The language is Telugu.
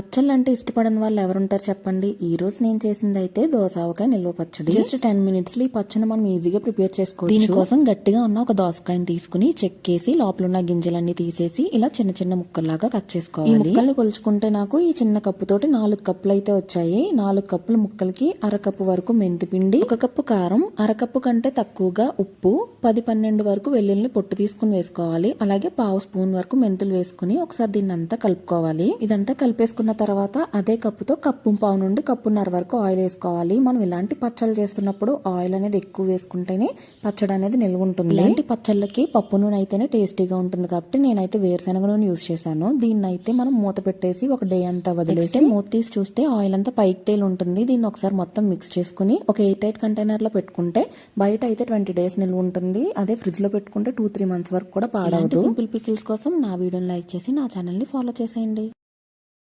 పచ్చళ్ళు అంటే ఇష్టపడని వాళ్ళు ఎవరుంటారు చెప్పండి? ఈ రోజు నేను చేసింది అయితే దోసకాయ నిల్వ పచ్చడి. జస్ట్ టెన్ మినిట్స్లో ఈ పచ్చడి మనం ఈజీగా ప్రిపేర్ చేసుకోవచ్చు. దీనికోసం గట్టిగా ఉన్న ఒక దోసకాయని తీసుకుని చెక్కేసి లోపల ఉన్న గింజలన్నీ తీసేసి ఇలా చిన్న చిన్న ముక్కల్లాగా కట్ చేసుకోవాలి. ఈ ముక్కల్ని కొలుచుకుంటే నాకు ఈ చిన్న కప్పు తోటి నాలుగు కప్పులు అయితే వచ్చాయి. నాలుగు కప్పుల ముక్కలకి అరకప్పు వరకు మెంతి పిండి ఒక కప్పు కారం అరకప్పు కంటే తక్కువగా ఉప్పు పది పన్నెండు వరకు వెల్లుల్ని పొట్టు తీసుకుని వేసుకోవాలి. అలాగే పావు స్పూన్ వరకు మెంతులు వేసుకుని ఒకసారి దీన్ని అంతా కలుపుకోవాలి. ఇదంతా కలిపేసుకున్న తర్వాత అదే కప్పుతో కప్పు పావు నుండి కప్పున్నర వరకు ఆయిల్ వేసుకోవాలి. మనం ఇలాంటి పచ్చళ్ళు చేస్తున్నప్పుడు ఆయిల్ అనేది ఎక్కువ వేసుకుంటేనే పచ్చడి అనేది నిల్వ ఉంటుంది. ఇలాంటి పచ్చళ్ళకి పప్పు నూనె అయితేనే టేస్టీగా ఉంటుంది కాబట్టి నేనైతే వేరుశనగ నూనె యూస్ చేశాను. దీన్ని అయితే మనం మూత పెట్టేసి ఒక డే అంతా వదిలేసి మూత తీసి చూస్తే ఆయిల్ అంతా పైకి తేలి ఉంటుంది. దీన్ని ఒకసారి మొత్తం మిక్స్ చేసుకుని ఒక ఎయిట్ ఎయిట్ కంటైనర్లో పెట్టుకుంటే బయట అయితే ట్వంటీ డేస్ నిల్వ ఉంటుంది. అదే ఫ్రిడ్జ్లో పెట్టుకుంటే టూ త్రీ మంత్స్ వరకు కూడా పాడవదు. సింపుల్ పికిల్స్ కోసం నా వీడియోని లైక్ చేసి నా ఛానల్ని ఫాలో చేసేయండి.